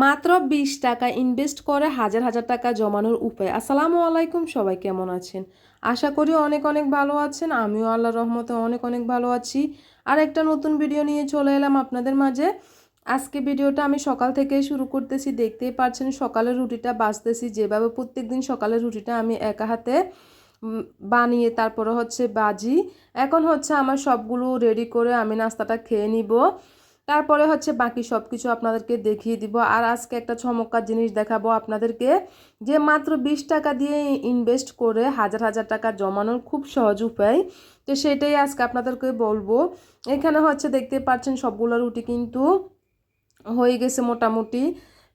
মাত্র বিশ টাকা ইনভেস্ট করে হাজার হাজার টাকা জমানোর উপায়। আসসালামু আলাইকুম, সবাই কেমন আছেন? আশা করি অনেক অনেক ভালো আছেন। আমিও আল্লাহ রহমতে অনেক অনেক ভালো আছি। আর একটা নতুন ভিডিও নিয়ে চলে এলাম আপনাদের মাঝে। আজকে ভিডিওটা আমি সকাল থেকে শুরু করতেছি। দেখতেই পাচ্ছেন, সকালের রুটিটা বাজতেছি যেভাবে প্রত্যেক দিন সকালের রুটিটা আমি একা হাতে বানিয়ে, তারপরে হচ্ছে বাজি। এখন হচ্ছে আমার সবগুলো রেডি করে আমি নাস্তাটা খেয়ে নিব। তারপরে হচ্ছে বাকি সব কিছু আপনাদেরকে দেখিয়ে দিব। আর আজকে একটা চমৎকার জিনিস দেখাবো আপনাদেরকে যে মাত্র বিশ টাকা দিয়ে ইনভেস্ট করে হাজার হাজার টাকা জমানোর খুব সহজ উপায়। তো সেটাই আজকে আপনাদেরকে বলব। এখানে হচ্ছে দেখতে পাচ্ছেন সবগুলো রুটি কিন্তু হয়ে গেছে মোটামুটি।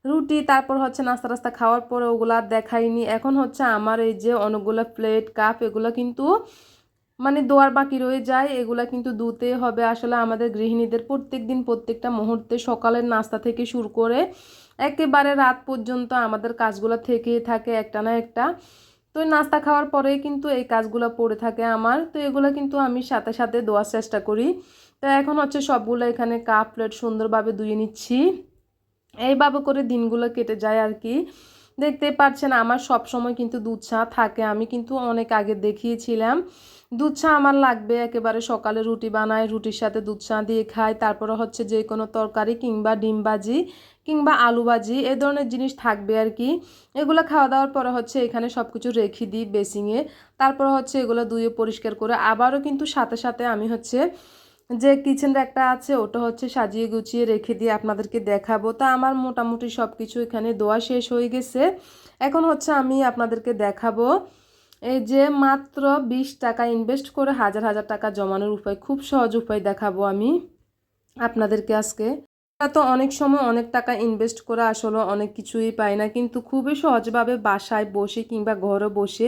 রুটি, তারপর হচ্ছে নাস্তা রাস্তা খাওয়ার পরে ওগুলো আর দেখাইনি। এখন হচ্ছে আমার এই যে অনেকগুলো প্লেট, কাপ, এগুলো কিন্তু মানে দোয়ার বাকি রয়ে যায়, এগুলা কিন্তু ধুতে হবে। আসলে আমাদের গৃহিণীদের প্রত্যেক দিন প্রত্যেকটা মুহূর্তে সকালের নাস্তা থেকে শুরু করে একেবারে রাত পর্যন্ত আমাদের কাজগুলো থেকেই থাকে একটা না একটা। তো নাস্তা খাওয়ার পরেই কিন্তু এই কাজগুলো পড়ে থাকে আমার। তো এগুলো কিন্তু আমি সাথে সাথে ধোয়ার চেষ্টা করি। তো এখন হচ্ছে সবগুলো এখানে কাপ, প্লেট সুন্দরভাবে ধুয়ে নিচ্ছি। এইভাবে করে দিনগুলো কেটে যায় আর কি। দেখতে পাচ্ছেন আমার সব সময় কিন্তু দুধ চা থাকে। আমি কিন্তু অনেক আগে দেখিয়েছিলাম। দুধ চা আমার লাগবে, একেবারে সকালে রুটি বানাই, রুটির সাথে দুধ চা দিয়ে খাই, তারপরে হচ্ছে যে কোনো তরকারি কিংবা ডিম ভাজি কিংবা আলু ভাজি, এ ধরনের জিনিস থাকবে আর কি। এগুলো খাওয়া দাওয়ার পরে হচ্ছে এখানে সব কিছু রেখে দিই বেসিংয়ে। তারপর হচ্ছে এগুলো ধুয়ে পরিষ্কার করে আবারও কিন্তু সাথে সাথে আমি হচ্ছে যে কিচেন একটা আছে, ওটা হচ্ছে সাজিয়ে গুছিয়ে রেখে দিয়ে আপনাদেরকে দেখাবো। তা আমার মোটামুটি সব কিছু এখানে দোয়া শেষ হয়ে গেছে। এখন হচ্ছে আমি আপনাদেরকে দেখাবো এই যে মাত্র বিশ টাকা ইনভেস্ট করে হাজার হাজার টাকা জমানোর উপায়, খুব সহজ উপায় দেখাবো আমি আপনাদেরকে আজকে। তো অনেক সময় অনেক টাকা ইনভেস্ট করে আসলে অনেক কিছুই পাই না, কিন্তু খুবই সহজভাবে বাসায় বসে কিংবা ঘরে বসে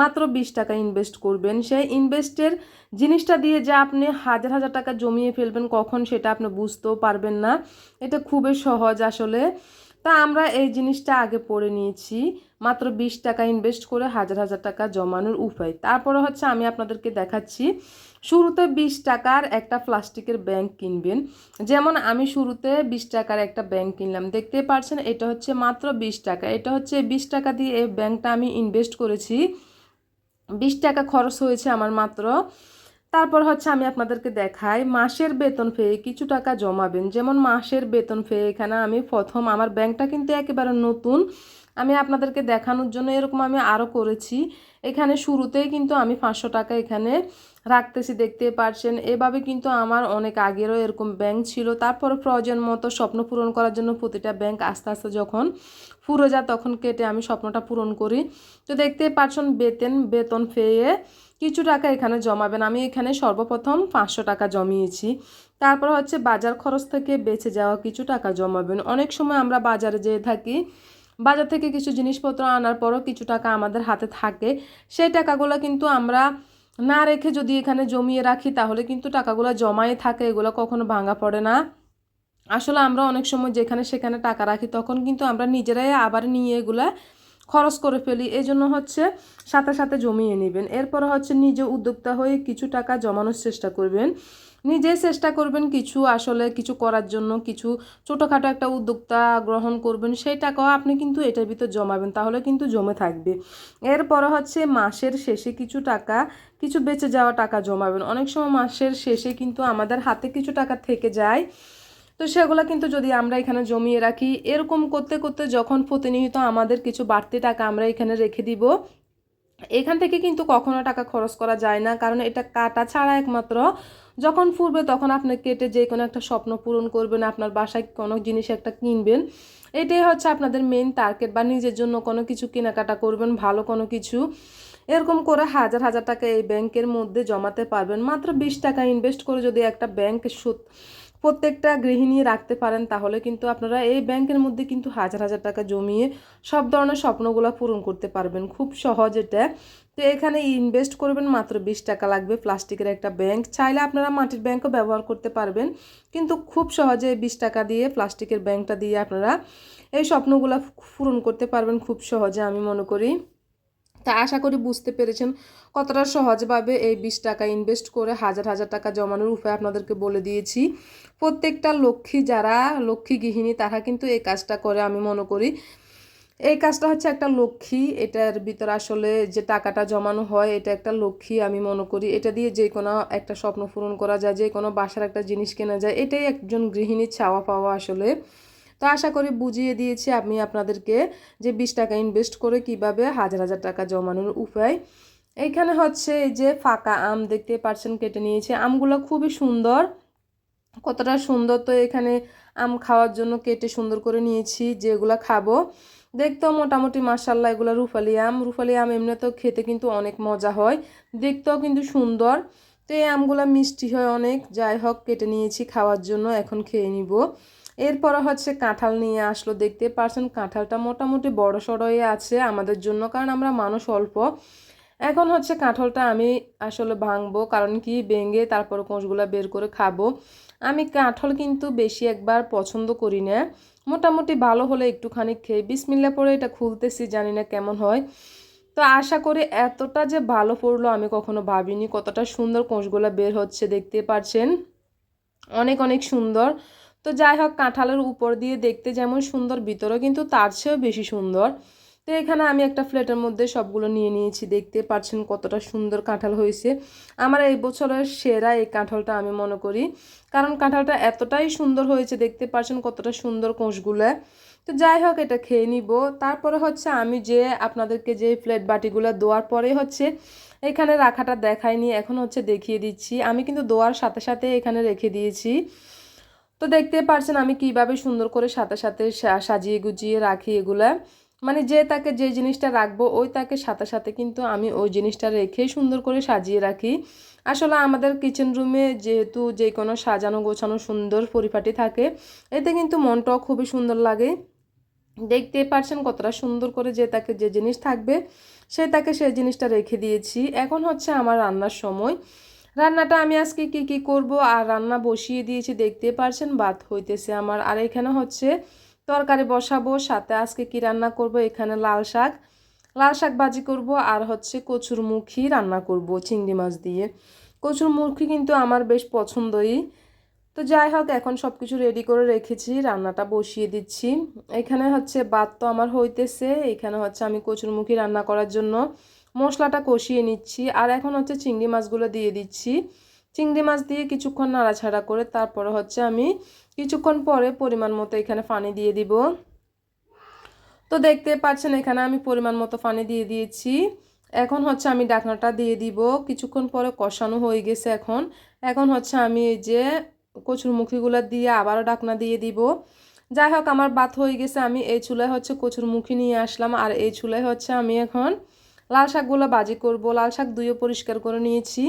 মাত্র বিশ টাকা ইনভেস্ট করবেন। সেই ইনভেস্টের জিনিসটা দিয়ে যে আপনি হাজার হাজার টাকা জমিয়ে ফেলবেন কখন সেটা আপনি বুঝতেও পারবেন না। এটা খুবই সহজ আসলে। তা আমরা এই জিনিসটা আগে পড়ে নিয়েছি। মাত্র বিশ টাকা ইনভেস্ট করে হাজার হাজার টাকা জমানোর উপায়। তারপরে হচ্ছে আমি আপনাদেরকে দেখাচ্ছি। শুরুতে বিশ টাকার একটা প্লাস্টিকের ব্যাংক কিনবেন। যেমন আমি শুরুতে বিশ টাকার একটা ব্যাংক কিনলাম। দেখতে পারছেন, এটা হচ্ছে মাত্র বিশ টাকা। এটা হচ্ছে বিশ টাকা দিয়ে এই ব্যাংকটা আমি ইনভেস্ট করেছি। বিশ টাকা খরচ হয়েছে আমার মাত্র। তারপর হচ্ছে আমি আপনাদেরকে দেখাই, মাসের বেতন পেয়ে কিছু টাকা জমাবেন। যেমন মাসের বেতন পেয়ে এখানে আমি প্রথম, আমার ব্যাংকটা কিন্তু একেবারে নতুন। আমি আপনাদেরকে দেখানোর জন্য এরকম আমি আরও করেছি। এখানে শুরুতেই কিন্তু আমি পাঁচশো টাকা এখানে রাখতেছি, দেখতে পারছেন। এভাবে কিন্তু আমার অনেক আগেরও এরকম ব্যাংক ছিল। তারপর প্রয়োজন মতো স্বপ্ন পূরণ করার জন্য প্রতিটা ব্যাংক আস্তে আস্তে যখন পুরো যায় তখন কেটে আমি স্বপ্নটা পূরণ করি। তো দেখতে পাচ্ছেন বেতন বেতন পেয়ে কিছু টাকা এখানে জমাবেন। আমি এখানে সর্বপ্রথম পাঁচশো টাকা জমিয়েছি। তারপর হচ্ছে বাজার খরচ থেকে বেঁচে যাওয়া কিছু টাকা জমাবেন। অনেক সময় আমরা বাজারে যেয়ে থাকি বাজার থেকে কিছু জিনিসপত্র আনার পরও কিছু টাকা আমাদের হাতে থাকে। সেই টাকাগুলো কিন্তু আমরা না রেখে যদি এখানে জমিয়ে রাখি, তাহলে কিন্তু টাকাগুলো জমায়ে থাকে, এগুলো কখনো ভাঙা পড়ে না। আসলে আমরা অনেক সময় যেখানে সেখানে টাকা রাখি, তখন কিন্তু আমরা নিজেরাই আবার নিয়ে এগুলা খরচ করে ফেলি। এই জন্য হচ্ছে সাথে সাথে জমিয়ে নেবেন। এরপর হচ্ছে নিজে উদ্যোক্তা হয়ে কিছু টাকা জমানোর চেষ্টা করবেন। নিজেই চেষ্টা করবেন কিছু আসলে কিছু করার জন্য, কিছু ছোটোখাটো একটা উদ্যোক্তা গ্রহণ করবেন সেই টাকাও আপনি কিন্তু এটার ভিতর জমাবেন, তাহলে কিন্তু জমে থাকবে। এরপর হচ্ছে মাসের শেষে কিছু টাকা, কিছু বেঁচে যাওয়া টাকা জমাবেন। অনেক সময় মাসের শেষে কিন্তু আমাদের হাতে কিছু টাকা থেকে যায়, তো সেগুলো কিন্তু যদি আমরা এখানে জমিয়ে রাখি, এরকম করতে করতে যখন প্রতিনিয়ত আমাদের কিছু বাড়তি টাকা আমরা এখানে রেখে দিব এখান থেকে কিন্তু কখনো টাকা খরচ করা যায় না, কারণ এটা কাটা ছাড়া একমাত্র। যখন ফুরবে তখন আপনি কেটে যে কোনো একটা স্বপ্ন পূরণ করবেন, আপনার বাসায় কোনো জিনিস একটা কিনবেন। এটাই হচ্ছে আপনাদের মেন টার্গেট বা নিজের জন্য কোনো কিছু কেনাকাটা করবেন, ভালো কোনো কিছু। এরকম করে হাজার হাজার টাকা এই ব্যাংকের মধ্যে জমাতে পারবেন। মাত্র বিশ টাকা ইনভেস্ট করে যদি একটা ব্যাংক সুদ প্রত্যেকটা গৃহিণী রাখতে পারেন, তাহলে কিন্তু আপনারা এই ব্যাংকের মধ্যে কিন্তু হাজার হাজার টাকা জমিয়ে সব ধরনের স্বপ্নগুলো পূরণ করতে পারবেন। খুব সহজ এটা। তো এখানে ইনভেস্ট করবেন মাত্র বিশ টাকা লাগবে প্লাস্টিকের একটা ব্যাংক। চাইলে আপনারা মাটির ব্যাংকও ব্যবহার করতে পারবেন। কিন্তু খুব সহজে বিশ টাকা দিয়ে প্লাস্টিকের ব্যাংকটা দিয়ে আপনারা এই স্বপ্নগুলো পূরণ করতে পারবেন খুব সহজে আমি মনে করি। তা আশা করি বুঝতে পেরেছেন কতটা সহজভাবে এই বিশ টাকা ইনভেস্ট করে হাজার হাজার টাকা জমানোর উপায় আপনাদেরকে বলে দিয়েছি। প্রত্যেকটা লক্ষ্মী যারা লক্ষ্মী গৃহিণী, তারা কিন্তু এই কাজটা করে, আমি মনে করি। এই কাজটা হচ্ছে একটা লক্ষ্মী, এটার ভিতর আসলে যে টাকাটা জমানো হয়, এটা একটা লক্ষ্মী, আমি মনে করি। এটা দিয়ে যে কোনো একটা স্বপ্ন পূরণ করা যায়, যে কোনো বাসার একটা জিনিস কেনা যায়, এটাই একজন গৃহিণীর চাওয়া পাওয়া আসলে। তো আশা করি বুঝিয়ে দিয়েছি আমি আপনাদেরকে যে বিশ টাকা ইনভেস্ট করে কীভাবে হাজার হাজার টাকা জমানোর উপায়। এইখানে হচ্ছে এই যে ফাঁকা আম দেখতে পারছেন, কেটে নিয়েছে। আমগুলো খুবই সুন্দর। কতটা সুন্দর তো এখানে আম খাওয়ার জন্য কেটে সুন্দর করে নিয়েছি, যেগুলো খাব। দেখতেও মোটামুটি মার্শাল্লাহ এগুলো রুফালি আম। রুফালি আম এমনিতেও খেতে কিন্তু অনেক মজা হয়। দেখতেও কিন্তু সুন্দর। তো এই আমগুলো মিষ্টি হয় অনেক। যাই হোক, কেটে নিয়েছি খাওয়ার জন্য, এখন খেয়ে নিব। এরপর হচ্ছে কাঁঠাল নিয়ে আসলো, দেখতে পারছেন কাঁঠালটা মোটামুটি বড় সড়ই আছে আমাদের জন্য, কারণ আমরা মানুষ অল্প। এখন হচ্ছে কাঁঠালটা আমি আসলে ভাঙবো, কারণ কি ভেঙে তারপর কোষগুলো বের করে খাব। আমি কাঁঠাল কিন্তু বেশি একবার পছন্দ করি না। মোটামুটি ভালো হলে একটুখানি খেয়ে, বিসমিল্লা পরে এটা খুলতেছি, জানি না কেমন হয়। তো আশা করি এতটা যে ভালো পড়ল আমি কখনো ভাবিনি, কতটা সুন্দর কোষগুলো বের হচ্ছে, দেখতে পাচ্ছেন অনেক অনেক সুন্দর। তো যাই হোক, কাঁঠালের উপর দিয়ে দেখতে যেমন সুন্দর, ভিতরেও কিন্তু তার চেয়েও বেশি সুন্দর। তো এখানে আমি একটা প্লেটের মধ্যে সবগুলো নিয়ে নিয়েছি। দেখতে পাচ্ছেন কতটা সুন্দর কাঁঠাল হয়েছে। আমার এই বছরের সেরা এই কাঁঠালটা আমি মনে করি। কারণ কাঁঠালটা এতটাই সুন্দর হয়েছে, দেখতে পাচ্ছেন কতটা সুন্দর কোষগুলো। তো যাই হোক, এটা খেয়ে নিব। তারপরে হচ্ছে আমি যে আপনাদেরকে যে প্লেট বাটিগুলো দেওয়ার পরে হচ্ছে এখানে রাখাটা দেখায়নি এখন হচ্ছে দেখিয়ে দিচ্ছি। আমি কিন্তু দোয়ার সাথে সাথে এখানে রেখে দিয়েছি। তো দেখতে পারছেন আমি কীভাবে সুন্দর করে সাথে সাথে সাজিয়ে গুজিয়ে রাখি এগুলা। মানে যে তাকে যে জিনিসটা রাখব, ওই তাকে সাথে সাথে কিন্তু আমি ওই জিনিসটা রেখে সুন্দর করে সাজিয়ে রাখি। আসলে আমাদের কিচেন রুমে যেহেতু যে কোনো সাজানো গোছানো সুন্দর পরিপাটি থাকে, এতে কিন্তু মনটাও খুবই সুন্দর লাগে। দেখতে পারছেন কতটা সুন্দর করে যে তাকে যে জিনিস থাকবে, সে তাকে সেই জিনিসটা রেখে দিয়েছি। এখন হচ্ছে আমার রান্নার সময়। রান্নাটা আমি আজকে কি কি করব আর রান্না বসিয়ে দিয়েছি দেখতে পারছেন ভাত হইতেছে আমার। আর এখানে হচ্ছে তরকারি বসাবো, সাথে আজকে কি রান্না করব? এখানে লাল শাক। লাল শাক ভাজি করব আর হচ্ছে কচুর মুখি রান্না করব চিংড়ি মাছ দিয়ে। কচুর মুখি কিন্তু আমার বেশ পছন্দই। তো যাই হোক, এখন সব কিছু রেডি করে রেখেছি, রান্নাটা বসিয়ে দিচ্ছি। এখানে হচ্ছে ভাত তো আমার হইতেছে, এখানে হচ্ছে আমি কচুর মুখি রান্না করার জন্য মশলাটা কষিয়ে নিচ্ছি আর এখন হচ্ছে চিংড়ি মাছগুলো দিয়ে দিচ্ছি। চিংড়ি মাছ দিয়ে কিছুক্ষণ নাড়াছাড়া করে তারপরে হচ্ছে আমি কিছুক্ষণ পরে পরিমাণ মতো এখানে পানি দিয়ে দিব। তো দেখতে পাচ্ছেন এখানে আমি পরিমাণ মতো পানি দিয়ে দিয়েছি। এখন হচ্ছে আমি ডাকনাটা দিয়ে দিব। কিছুক্ষণ পরে কষানো হয়ে গেছে এখন। এখন হচ্ছে আমি এই যে কচুর মুখিগুলো দিয়ে আবারও ডাকনা দিয়ে দিব। যাই হোক, আমার বাত হয়ে গেছে। আমি এই চুলায় হচ্ছে কচুর মুখি নিয়ে আসলাম। আর এই চুলায় হচ্ছে আমি এখন লাল শাকগুলো বাজি করব, লাল শাক দুইও পরিষ্কার করে নিয়েছি।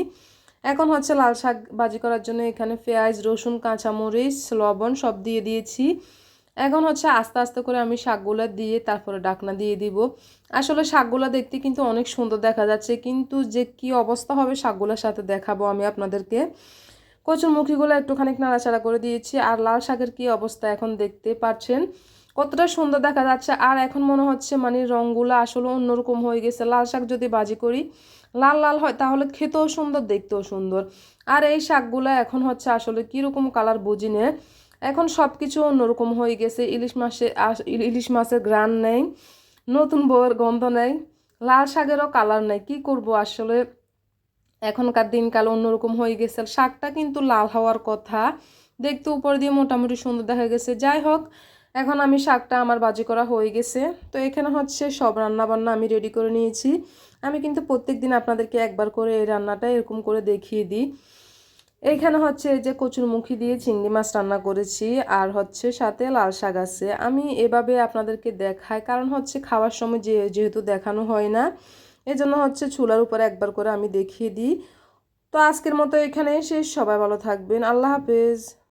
এখন হচ্ছে লাল শাক বাজি করার জন্য এখানে পেঁয়াজ, রসুন, কাঁচামরিচ, লবণ সব দিয়ে দিয়েছি। এখন হচ্ছে আস্তে আস্তে করে আমি শাকগুলো দিয়ে তারপরে ডাকনা দিয়ে দিব। আসলে শাকগুলো দেখতে কিন্তু অনেক সুন্দর দেখা যাচ্ছে, কিন্তু যে কি অবস্থা হবে শাকগুলোর সাথে দেখাবো আমি আপনাদেরকে। কচুর মুখিগুলো একটুখানি নাড়াচাড়া করে দিয়েছি, আর লাল শাকের কি অবস্থা এখন দেখতে পাচ্ছেন? কতটা সুন্দর দেখা যাচ্ছে। আর এখন মনে হচ্ছে মানে রঙগুলো আসলে অন্যরকম হয়ে গেছে। লাল শাক যদি বাজি করি, লাল লাল হয় তাহলে খেতেও সুন্দর, দেখতেও সুন্দর। আর এই শাকগুলো এখন হচ্ছে আসলে কীরকম কালার বুঝি নে। এখন সব কিছু অন্যরকম হয়ে গেছে। ইলিশ মাসে ইলিশ মাছের গ্রান নেই, নতুন বউয়ের গন্ধ নেই, লাল শাকেরও কালার নেই। কি করব আসলে? এখনকার দিনকাল অন্যরকম হয়ে গেছে। শাকটা কিন্তু লাল হওয়ার কথা। দেখতে উপর দিয়ে মোটামুটি সুন্দর দেখা গেছে। যাই হোক এখন আমি শাকটা আমার বাজি করা হয়ে গেছে। তো এখানে হচ্ছে সব রান্না বান্না আমি রেডি করে নিয়েছি। আমি কিন্তু প্রত্যেক দিন আপনাদেরকে একবার করে এই রান্নাটা এরকম করে দেখিয়ে দিই। এইখানে হচ্ছে যে কচুরমুখী দিয়ে চিংড়ি মাছ রান্না করেছি আর হচ্ছে সাথে লাল শাক আছে। আমি এভাবে আপনাদেরকে দেখাই, কারণ হচ্ছে খাওয়ার সময় যে যেহেতু দেখানো হয় না, এজন্য হচ্ছে চুলার উপরে একবার করে আমি দেখিয়ে দিই। তো আজকের মতো এখানে শেষ। সবাই ভালো থাকবেন। আল্লাহ হাফেজ।